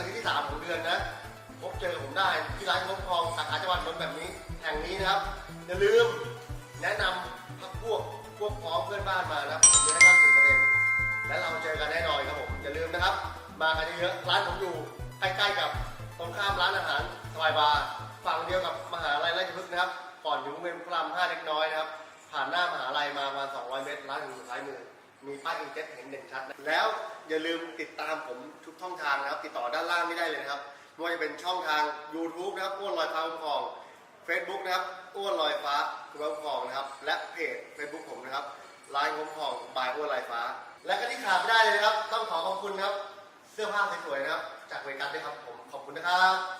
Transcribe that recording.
อาทิตย์ที่3ของเดือนนะพบเจอผมได้ที่ร้านงบทองสาขาจังหวัดนนแบบนี้แห่งนี้นะครับ อย่าลืมแนะนำพักพวกพวกพ้องเพื่อนบ้านมานะครับเดี๋ให้นั่งถึงประเด็นและเราเจอกันแน่นอนครับผมอย่าลืมนะครับ มากันเยอะร้านผมอยู่ใกล้ๆกับตรงข้ามร้านอาหารสบายบาร์ฝั่งเดียวกับมหาลัยราชพฤกษ์นะครับ ก่อนถึงเมืองพรามห้าเล็กน้อยนะครับ ผ่านหน้ามหาลัยมาประมาณ200 เมตรร้านอยู่ซ้ายมือ มีป้ายอินเจ็ตเห็นเด่นชัดนะแล้วอย่าลืมติดตามผมทุกช่องทางนะครับ ติดต่อด้านล่างไม่ได้เลยนะครับไม่ว่าจะเป็นช่องทาง YouTube นะครับอ้วนลอยฟ้าคุ้มครอง Facebook นะครับอ้วนลอยฟ้าคุ้มครองนะครับ และเพจ Facebook ผมนะครับร้านคุ้มครองบายอ้วนลอยฟ้า และก็ที่ขาดไม่ได้เลยนะครับ ต้องขอขอบคุณครับ เสื้อผ้าสวยๆนะครับ จากเวกันด้วยครับผมขอบคุณนะครับ